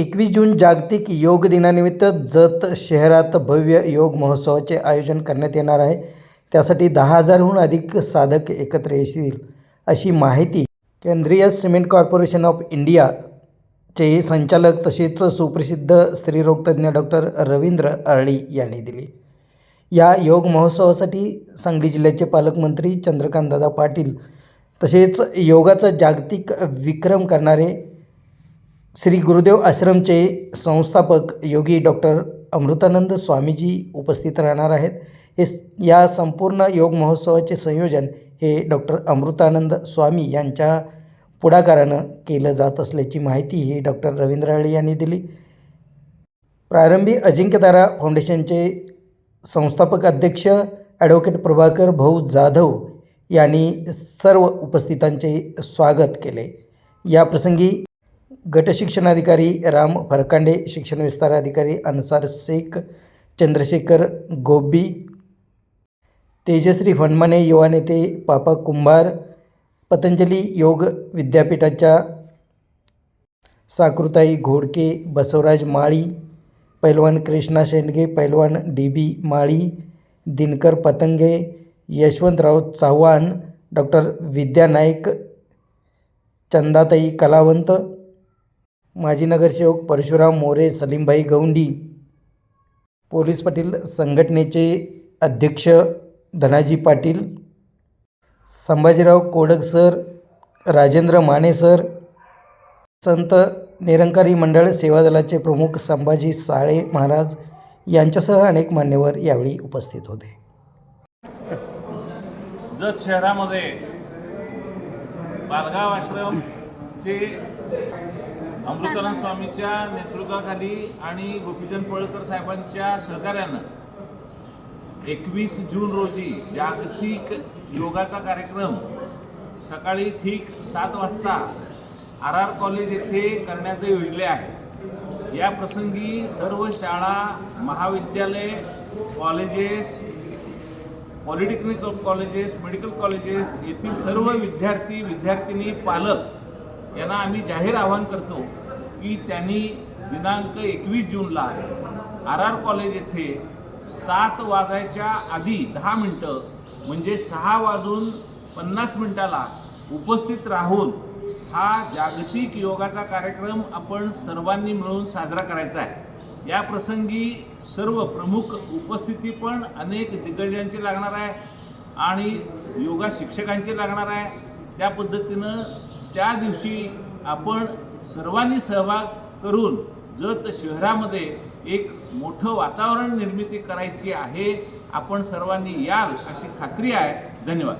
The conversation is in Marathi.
एकवीस जून जागतिक योग दिनानिमित्त जत शहरात भव्य योग महोत्सवाचे आयोजन करण्यात येणार आहे. त्यासाठी दहा हजारहून अधिक साधक एकत्र येतील. अशी माहिती केंद्रीय सिमेंट कॉर्पोरेशन ऑफ इंडियाचे संचालक तसेच सुप्रसिद्ध स्त्रीरोगतज्ञ डॉक्टर रवींद्र अरळी यांनी दिली. या योग महोत्सवासाठी सांगली जिल्ह्याचे पालकमंत्री चंद्रकांतदादा पाटील तसेच योगाचा जागतिक विक्रम करणारे श्री गुरुदेव आश्रमचे संस्थापक योगी डॉक्टर अमृतानंद स्वामीजी उपस्थित राहणार आहेत. हे या संपूर्ण योग महोत्सवाचे संयोजन हे डॉक्टर अमृतानंद स्वामी यांच्या पुढाकारानं केलं जात असल्याची माहिती ही डॉक्टर रवींद्र हळे यांनी दिली. प्रारंभी अजिंक्यतारा फाउंडेशनचे संस्थापक अध्यक्ष ॲडव्होकेट प्रभाकर भाऊ जाधव यांनी सर्व उपस्थितांचे स्वागत केले. याप्रसंगी गटशिक्षणाधिकारी राम फरकांडे शिक्षण विस्तार अधिकारी अन्सार शेख चंद्रशेखर गोबी तेजश्री फणमाने युवा नेते पापा कुंभार पतंजली योग विद्यापीठाच्या साकृताई घोडके बसवराज माळी पैलवान कृष्णा शेंडगे पैलवान D B Mali Dinkar Patange Yashwantrao Chavan doctor Vidya Naik Chandatai Kalawant माजी नगरसेवक परशुराम मोरे सलीमभाई गौंडी पोलीस पाटील संघटनेचे अध्यक्ष धनाजी पाटील संभाजीराव कोडक सर राजेंद्र माने सर संत निरंकारी मंडळ सेवा दलाचे प्रमुख संभाजी साळे महाराज यांच्यासह अनेक मान्यवर यावेळी उपस्थित होते. जत शहरामध्ये बालगाव आश्रमचे अमृतानंद स्वामीच्या नेतृत्वाखाली आणि गोपीचंद पळकर साहेबांच्या सहकार्यानं एकवीस जून रोजी जागतिक योगाचा कार्यक्रम सकाळी ठीक सात वाजता आर आर कॉलेज येथे करण्याचे योजले आहे. या प्रसंगी सर्व शाळा महाविद्यालय colleges polytechnical colleges medical colleges येथील सर्व विद्यार्थी विद्यार्थिनी पालक यांना आम्ही जाहीर आवाहन करतो की त्यांनी दिनांक एकवीस जूनला आर आर कॉलेज येथे सात वाजायच्या आधी दहा मिनटं म्हणजे सहा वाजून पन्नास मिनटाला उपस्थित राहून हा जागतिक योगाचा कार्यक्रम आपण सर्वांनी मिळून साजरा करायचा आहे. या प्रसंगी सर्व प्रमुख उपस्थिती पण अनेक दिग्गजांची लागणार आहे आणि योगा शिक्षकांची लागणार आहे. त्या पद्धतीनं त्या दिवशी आपण सर्वांनी सहभाग करून जत शहरामध्ये एक मोठं वातावरण निर्मिती करायची आहे आपण सर्वांनी याल अशी खात्री आहे. धन्यवाद.